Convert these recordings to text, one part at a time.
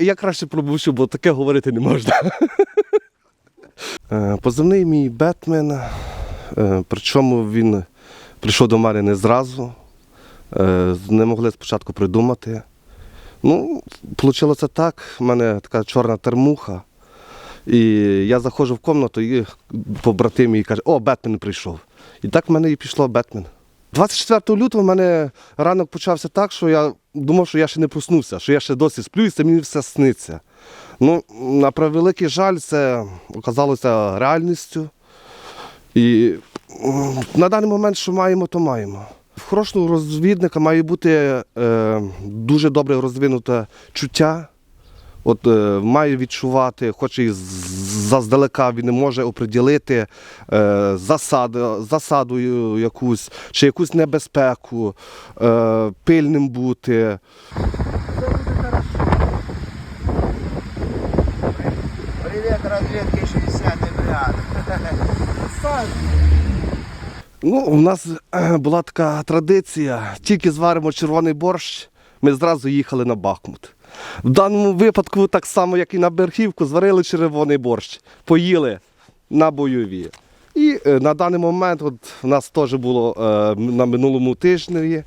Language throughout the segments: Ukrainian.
я краще промовчу, бо таке говорити не можна. Е, Позивний мій Бетмен, е, причому він прийшов до мене не зразу. Е, Не могли спочатку придумати. Ну, вийшло так. У мене така чорна термуха. І я заходжу в кімнату і побратим мій каже, о, Бетмен прийшов. І так в мене і пішло Бетмен. 24 лютого в мене ранок почався так, що я думав, що я ще не проснувся, що я ще досі сплю, і це мені все сниться. Ну, на превеликий жаль, це оказалося реальністю. І на даний момент, що маємо, то маємо. В хорошого розвідника має бути е, дуже добре розвинуте чуття. От е, має відчувати, хоч і заздалека він не може оприділити е, засаду, засаду якусь, чи якусь небезпеку, е, пильним бути. Привет, разведка 60-й бригады. Ну, у нас е, була така традиція, тільки зваримо червоний борщ, ми зразу їхали на Бахмут. В даному випадку, так само, як і на Берхівку, зварили червоний борщ, поїли на бойові. І е, на даний момент от, у нас теж було е, на минулому тижні,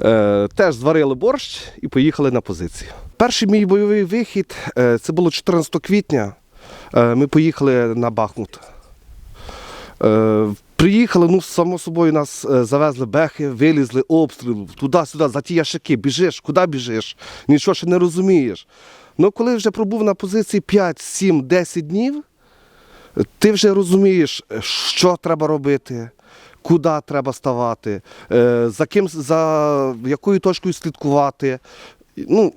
е, теж зварили борщ і поїхали на позицію. Перший мій бойовий вихід це було 14 квітня. Ми поїхали на Бахмут. Е, Приїхали, ну, само собою нас е, завезли бехи, вилізли, обстріл, туди-сюди, за ті ящики, біжиш, куди біжиш, нічого ще не розумієш. Ну, коли вже пробув на позиції 5, 7, 10 днів, ти вже розумієш, що треба робити, куди треба ставати, е, за ким, за якою точкою слідкувати. Ну,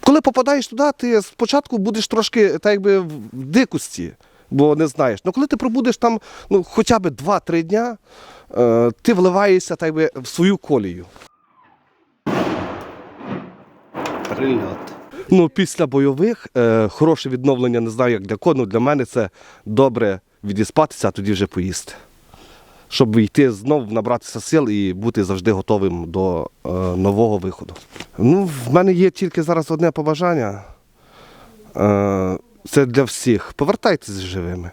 коли попадаєш туди, ти спочатку будеш трошки так якби в дикості, бо не знаєш. Ну коли ти пробудеш там ну, хоча б 2-3 дня, е, ти вливаєшся так якби, в свою колію. Прильот. Ну, після бойових е, хороше відновлення, не знаю, як для кого, ну, для мене це добре відіспатися, а тоді вже поїсти. Щоб йти знов набратися сил і бути завжди готовим до е, нового виходу. Ну, в мене є тільки зараз одне побажання. Е, це для всіх. Повертайтесь живими.